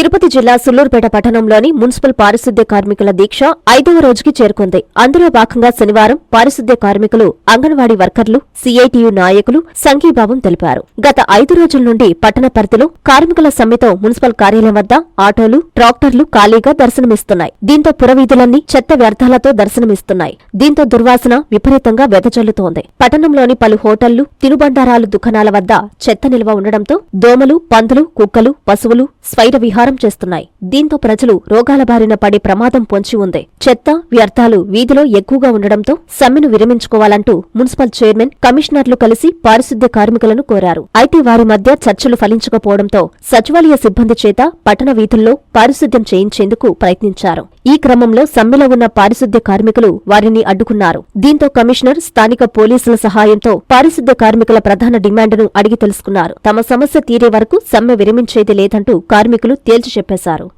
తిరుపతి జిల్లా సుల్లూరుపేట పట్టణంలోని మున్సిపల్ పారిశుద్ధ్య కార్మికుల దీక్ష ఐదవ రోజుకి చేరుకుంది. అందులో భాగంగా శనివారం పారిశుద్ధ్య కార్మికులు అంగన్వాడీ వర్కర్లు సీఐటియు నాయకులు సంఘీభావం తెలిపారు. గత ఐదు రోజుల నుండి పట్టణ పరిధిలో కార్మికుల సమ్మెతో మున్సిపల్ కార్యాలయం వద్ద ఆటోలు ట్రాక్టర్లు ఖాళీగా దర్శనమిస్తున్నాయి. దీంతో పురవీధులన్నీ చెత్త వ్యర్థాలతో దర్శనమిస్తున్నాయి. దీంతో దుర్వాసన విపరీతంగా వెదజల్లుతోంది. పట్టణంలోని పలు హోటళ్ళు తినుబండారాలు దుకాణాల వద్ద చెత్త నిల్వ ఉండడంతో దోమలు పందులు కుక్కలు పశువులు స్వైర విహారం చేస్తున్నాయి దీంతో ప్రజలు రోగాల బారిన పడే ప్రమాదం పొంచి ఉంది. చెత్త వ్యర్థాలు వీధిలో ఎక్కువగా ఉండడంతో సమ్మెను విరమించుకోవాలంటూ మున్సిపల్ చైర్మన్ కమిషనర్లు కలిసి పారిశుద్ధ్య కార్మికులను కోరారు. అయితే వారి మధ్య చర్చలు ఫలించకపోవడంతో సచివాలయ సిబ్బంది చేత పట్టణ వీధుల్లో పారిశుద్ధ్యం చేయించేందుకు ప్రయత్నించారు. ఈ క్రమంలో సమ్మెలో ఉన్న పారిశుద్ధ్య కార్మికులు వారిని అడ్డుకున్నారు. దీంతో కమిషనర్ స్థానిక పోలీసుల సహాయంతో పారిశుద్ధ్య కార్మికుల ప్రధాన డిమాండ్ను అడిగి తెలుసుకున్నారు. తమ సమస్య తీరే వరకు సమ్మె విరమించేది లేదంటూ కార్మికులు తేల్చి చెప్పేశారు.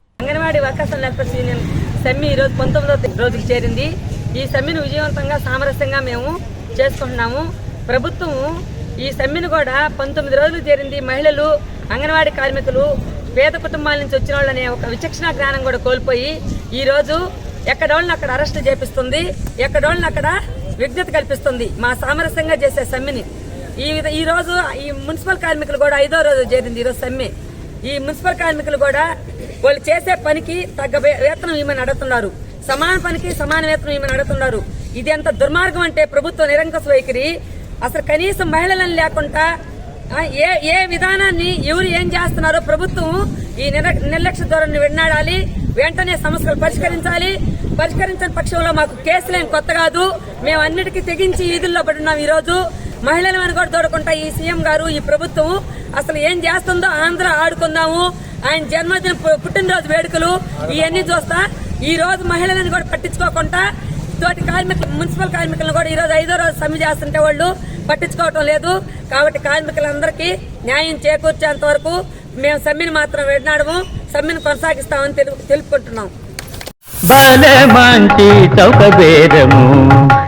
అవకాశం లేకపోతే యూనియన్ సమ్మె ఈరోజు రోజు పంతొమ్మిదో రోజుకి చేరింది. ఈ సమ్మెను విజయవంతంగా సామరస్యంగా మేము చేసుకుంటున్నాము. ప్రభుత్వం ఈ సమ్మెను కూడా పంతొమ్మిది రోజులు చేరింది. మహిళలు అంగన్వాడీ కార్మికులు పేద కుటుంబాల నుంచి వచ్చిన వాళ్ళనే ఒక విచక్షణ జ్ఞానం కూడా కోల్పోయి ఈ రోజు ఎక్కడోళ్ళని అక్కడ అరెస్ట్ చేపిస్తుంది. ఎక్కడోళ్ళని అక్కడ విజ్ఞత కల్పిస్తుంది. మా సామరస్యంగా చేసే సమ్మెని ఈ విధ- ఈ రోజు ఈ మున్సిపల్ కార్మికులు కూడా ఐదో రోజు చేరింది ఈరోజు సమ్మె ఈ మున్సిపల్ కార్మికులు కూడా వాళ్ళు చేసే పనికి తగ్గ వేతనం ఇవ్వమని అడుగుతున్నారు సమాన పనికి సమాన వేతనం ఇవ్వమని అడుగుతున్నారు ఇది ఎంత దుర్మార్గం అంటే ప్రభుత్వ నిరంకుశ వైఖరి. అసలు కనీసం మహిళలను లేకుండా ఏ ఏ విధానాన్ని ఎవరు ఏం చేస్తున్నారో ప్రభుత్వం ఈ నిర- నిర్లక్ష్య ధోరణి విన్నాడాలి. వెంటనే సమస్యలు పరిష్కరించాలి. పరిష్కరించని పక్షంలో మాకు కేసులేం కొత్త కాదు. మేము అన్నిటికీ తెగించి ఈదుల్లో పడున్నాం ఈరోజు. మహిళలను కూడా తోడుకుంటా ఈ సీఎం గారు ఈ ప్రభుత్వం. అసలు ఏం చేస్తుందో ఆంధ్ర ఆడుకుందాము. ఆయన జన్మదిన పుట్టినరోజు వేడుకలు ఇవన్నీ చూస్తా. ఈ రోజు మహిళలను కూడా పట్టించుకోకుండా తోటి కార్మికులు మున్సిపల్ కార్మికులను కూడా ఈ రోజు ఐదో రోజు సమ్మె చేస్తుంటే వాళ్ళు పట్టించుకోవటం లేదు. కాబట్టి కార్మికులందరికీ న్యాయం చేకూర్చేంత వరకు మేము సమ్మెను మాత్రం విడనాడము. సమ్మెను కొనసాగిస్తామని తెలు- తెలుపుకుంటున్నాం. భలే మంచి బేరము